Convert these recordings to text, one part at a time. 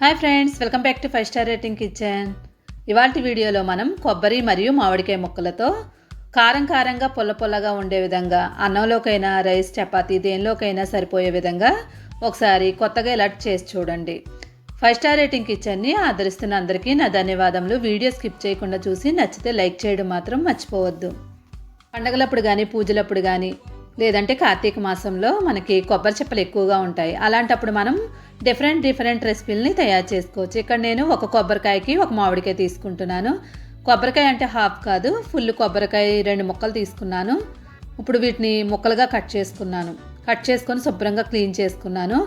Hi friends welcome back to five star rating kitchen. ఇవాళ వీడియోలో మనం కొబ్బరి మరియు మామిడికాయ ముక్కలతో కారం కారంగా పొల్ల పొల్లగా ఉండే విధంగా అన్నంలోకైనా రైస్ చపాతీ దేనిలోకైనా సరిపోయే విధంగా ఒకసారి కొత్తగా ఇలా చేసి చూడండి. ఫైవ్ స్టార్ రేటింగ్ కిచెన్ని ఆదరిస్తున్న అందరికీ నా ధన్యవాదములు. వీడియో స్కిప్ చేయకుండా చూసి నచ్చితే లైక్ చేయడం మాత్రం మర్చిపోవద్దు. పండగలప్పుడు కానీ పూజలప్పుడు కానీ లేదంటే కార్తీక మాసంలో మనకి కొబ్బరి చెప్పలు ఎక్కువగా ఉంటాయి. అలాంటప్పుడు మనం డిఫరెంట్ డిఫరెంట్ రెసిపీలని తయారు చేసుకోవచ్చు. ఇక్కడ నేను ఒక కొబ్బరికాయకి ఒక మామిడికాయ తీసుకుంటున్నాను. కొబ్బరికాయ అంటే హాఫ్ కాదు ఫుల్ కొబ్బరికాయ రెండు ముక్కలు తీసుకున్నాను. ఇప్పుడు వీటిని ముక్కలుగా కట్ చేసుకున్నాను. కట్ చేసుకొని శుభ్రంగా క్లీన్ చేసుకున్నాను.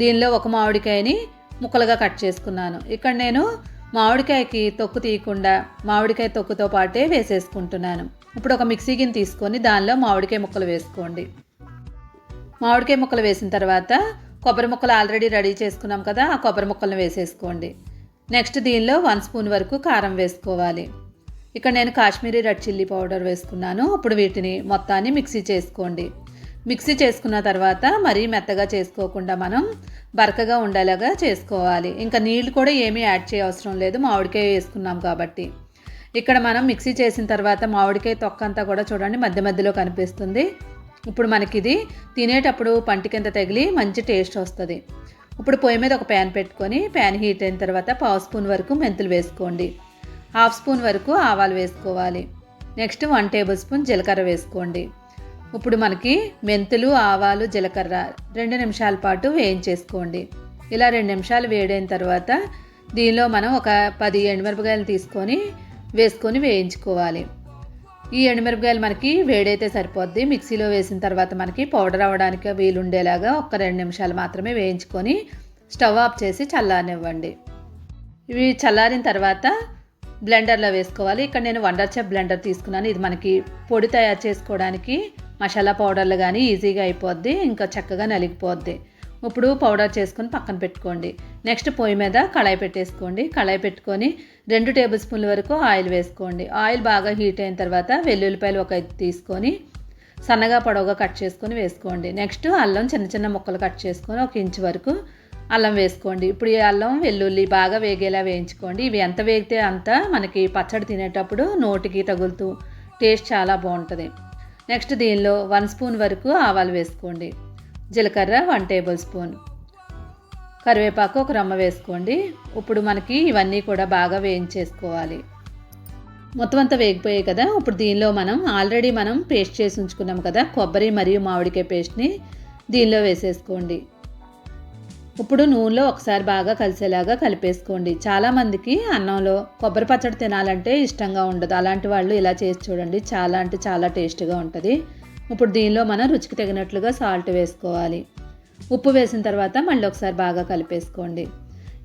దీనిలో ఒక మామిడికాయని ముక్కలుగా కట్ చేసుకున్నాను. ఇక్కడ నేను మామిడికాయకి తొక్కు తీయకుండా మామిడికాయ తొక్కుతో పాటే వేసేసుకుంటున్నాను. ఇప్పుడు ఒక మిక్సీ గిన్నె తీసుకొని దానిలో మామిడికాయ ముక్కలు వేసుకోండి. మామిడికాయ ముక్కలు వేసిన తర్వాత కొబ్బరి ముక్కలు ఆల్రెడీ రెడీ చేసుకున్నాం కదా ఆ కొబ్బరి ముక్కలను వేసేసుకోండి. నెక్స్ట్ దీనిలో వన్ స్పూన్ వరకు కారం వేసుకోవాలి. ఇక్కడ నేను కాశ్మీరీ రెడ్ చిల్లీ పౌడర్ వేసుకున్నాను. ఇప్పుడు వీటిని మొత్తాన్ని మిక్సీ చేసుకోండి. మిక్సీ చేసుకున్న తర్వాత మరీ మెత్తగా చేసుకోకుండా మనం బరకగా ఉండేలాగా చేసుకోవాలి. ఇంకా నీళ్ళు కూడా ఏమీ యాడ్ చేయవసరం లేదు. మామిడికాయ వేసుకున్నాం కాబట్టి. ఇక్కడ మనం మిక్సీ చేసిన తర్వాత మామిడికాయ తొక్క అంతా కూడా చూడండి మధ్య మధ్యలో కనిపిస్తుంది. ఇప్పుడు మనకి ఇది తినేటప్పుడు పంటి కింద తగిలి మంచి టేస్ట్ వస్తుంది. ఇప్పుడు పొయ్యి మీద ఒక ప్యాన్ పెట్టుకొని ప్యాన్ హీట్ అయిన తర్వాత పావు స్పూన్ వరకు మెంతులు వేసుకోండి. హాఫ్ స్పూన్ వరకు ఆవాలు వేసుకోవాలి. నెక్స్ట్ వన్ టేబుల్ స్పూన్ జీలకర్ర వేసుకోండి. ఇప్పుడు మనకి మెంతులు ఆవాలు జీలకర్ర రెండు నిమిషాల పాటు వేయించేసుకోండి. ఇలా రెండు నిమిషాలు వేడైన తర్వాత దీనిలో మనం ఒక పది ఎండుమిరపకాయలు తీసుకొని వేసుకొని వేయించుకోవాలి. ఈ ఎండుమిరపకాయలు మనకి వేడైతే సరిపోద్ది. మిక్సీలో వేసిన తర్వాత మనకి పౌడర్ అవ్వడానికి వీలుండేలాగా ఒక రెండు నిమిషాలు మాత్రమే వేయించుకొని స్టవ్ ఆఫ్ చేసి చల్లారనివ్వండి. ఇవి చల్లారిన తర్వాత బ్లెండర్లో వేసుకోవాలి. ఇక్కడ నేను వండర్ చెప్ బ్లెండర్ తీసుకున్నాను. ఇది మనకి పొడి తయారు చేసుకోవడానికి మసాలా పౌడర్లు కానీ ఈజీగా అయిపోద్ది. ఇంకా చక్కగా నలిగిపోద్ది. ఇప్పుడు పౌడర్ చేసుకొని పక్కన పెట్టుకోండి. నెక్స్ట్ పొయ్యి మీద కళాయి పెట్టేసుకోండి. కళాయి పెట్టుకొని రెండు టేబుల్ స్పూన్ల వరకు ఆయిల్ వేసుకోండి. ఆయిల్ బాగా హీట్ అయిన తర్వాత వెల్లుల్లిపాయలు ఒక తీసుకొని సన్నగా పొడవుగా కట్ చేసుకొని వేసుకోండి. నెక్స్ట్ అల్లం చిన్న చిన్న ముక్కలు కట్ చేసుకొని ఒక ఇంచు వరకు అల్లం వేసుకోండి. ఇప్పుడు ఈ అల్లం వెల్లుల్లి బాగా వేగేలా వేయించుకోండి. ఇవి ఎంత వేగితే అంత మనకి పచ్చడి తినేటప్పుడు నోటికి తగులుతూ టేస్ట్ చాలా బాగుంటుంది. నెక్స్ట్ దీనిలో వన్ స్పూన్ వరకు ఆవాలు వేసుకోండి. జీలకర్ర వన్ టేబుల్ స్పూన్. కరివేపాకు ఒక రమ్మ వేసుకోండి. ఇప్పుడు మనకి ఇవన్నీ కూడా బాగా వేయించేసుకోవాలి. మొత్తం అంతా వేగిపోయాయి కదా. ఇప్పుడు దీనిలో మనం ఆల్రెడీ మనం పేస్ట్ చేసి ఉంచుకున్నాం కదా. కొబ్బరి మరియు మామిడికాయ పేస్ట్ని దీనిలో వేసేసుకోండి. ఇప్పుడు నూనెలో ఒకసారి బాగా కలిసేలాగా కలిపేసుకోండి. చాలామందికి అన్నంలో కొబ్బరి పచ్చడి తినాలంటే ఇష్టంగా ఉండదు. అలాంటి వాళ్ళు ఇలా చేసి చూడండి. చాలా అంటే చాలా టేస్ట్గా ఉంటుంది. ఇప్పుడు దీనిలో మనం రుచికి తగినట్లుగా సాల్ట్ వేసుకోవాలి. ఉప్పు వేసిన తర్వాత మళ్ళీ ఒకసారి బాగా కలిపేసుకోండి.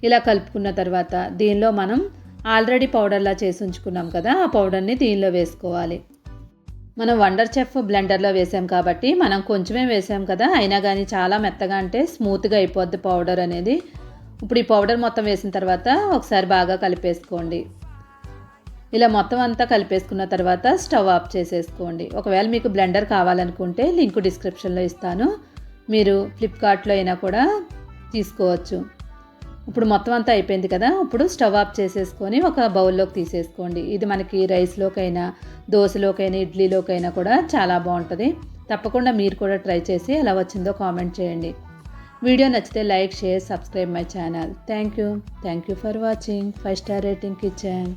ఇలా కలుపుకున్న తర్వాత దీనిలో మనం ఆల్రెడీ పౌడర్లా చేసి ఉంచుకున్నాం కదా ఆ పౌడర్ని దీనిలో వేసుకోవాలి. మనం వండర్ చెఫ్ బ్లెండర్లో వేసాం కాబట్టి మనం కొంచెమే వేసాం కదా అయినా కానీ చాలా మెత్తగా అంటే స్మూత్గా అయిపోద్ది పౌడర్ అనేది. ఇప్పుడు ఈ పౌడర్ మొత్తం వేసిన తర్వాత ఒకసారి బాగా కలిపేసుకోండి. ఇలా మొత్తం అంతా కలిపేసుకున్న తర్వాత స్టవ్ ఆఫ్ చేసేసుకోండి. ఒకవేళ మీకు బ్లెండర్ కావాలనుకుంటే లింక్ డిస్క్రిప్షన్లో ఇస్తాను. మీరు ఫ్లిప్కార్ట్లో అయినా కూడా తీసుకోవచ్చు. ఇప్పుడు మొత్తం అంతా అయిపోయింది కదా? ఇప్పుడు స్టవ్ ఆఫ్ చేసేసుకొని ఒక బౌల్లోకి తీసేసుకోండి. ఇది మనకి రైస్లోకైనా దోశలోకైనా ఇడ్లీలోకైనా కూడా చాలా బాగుంటుంది. తప్పకుండా మీరు కూడా ట్రై చేసి ఎలా వచ్చిందో కామెంట్ చేయండి. వీడియో నచ్చితే like share subscribe my channel. Thank you. Thank you for watching. Five star rating kitchen.